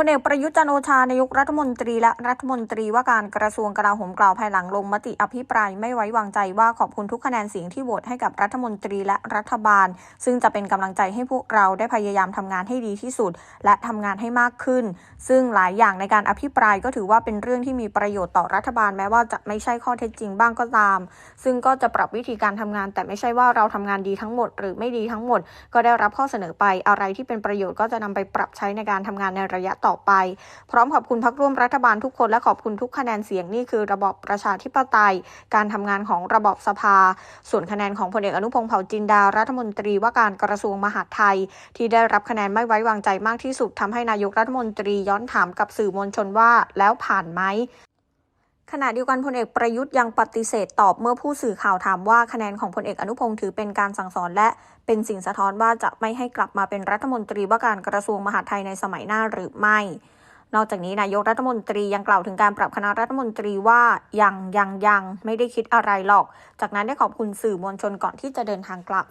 พลเอกประยุทธ์จันโอชานายกรัฐมนตรีและรัฐมนตรีว่าการกระทรวงกลาโหมกล่าวภายหลังลงมติอภิปรายไม่ไว้วางใจว่าขอบคุณทุกคะแนนเสียงที่โหวตให้กับรัฐมนตรีและรัฐบาล ซึ่งจะเป็นกำลังใจให้พวกเราได้พยายามทำงานให้ดีที่สุด และทำงานให้มากขึ้น ซึ่งหลายอย่างในการอภิปรายก็ถือว่าเป็นเรื่องที่มีประโยชน์ต่อรัฐบาลแม้ว่าจะไม่ใช่ข้อเท็จจริงบ้างก็ตาม ซึ่งก็จะปรับวิธีการทำงาน แต่ไม่ใช่ว่าเราทำงานดีทั้งหมด หรือไม่ดีทั้งหมด ก็ได้รับข้อเสนอไปอะไรที่เป็นประโยชน์ก็จะนำไปปรับใช้ในการทำงานในระยะต่อไป พร้อมขอบคุณพักร่วมรัฐบาลทุกคนและขอบคุณทุกคะแนนเสียงนี่คือระบอบประชาธิปไตย การทำงานของระบอบสภา ส่วนคะแนนของพลเอกอนุพงษ์เผ่าจินดารัฐมนตรีว่าการกระทรวงมหาดไทย ที่ได้รับคะแนนไม่ไว้วางใจมากที่สุดทำให้นายกรัฐมนตรีย้อนถามกับสื่อมวลชนว่าแล้วผ่านไหม ขณะเดียวกันพลเอกประยุทธ์ยังปฏิเสธตอบเมื่อผู้สื่อข่าวถามว่าคะแนนของพลเอกอนุพงศ์ถือเป็นการสั่งสอนและเป็นสิ่งสะท้อนว่าจะไม่ให้กลับมาเป็นรัฐมนตรีว่าการกระทรวงมหาดไทยในสมัยหน้าหรือไม่ นอกจากนี้นายกรัฐมนตรียังกล่าวถึงการปรับคณะรัฐมนตรีว่ายังยังยังไม่ได้คิดอะไรหรอก จากนั้นได้ขอบคุณสื่อมวลชนก่อนที่จะเดินทางกลับ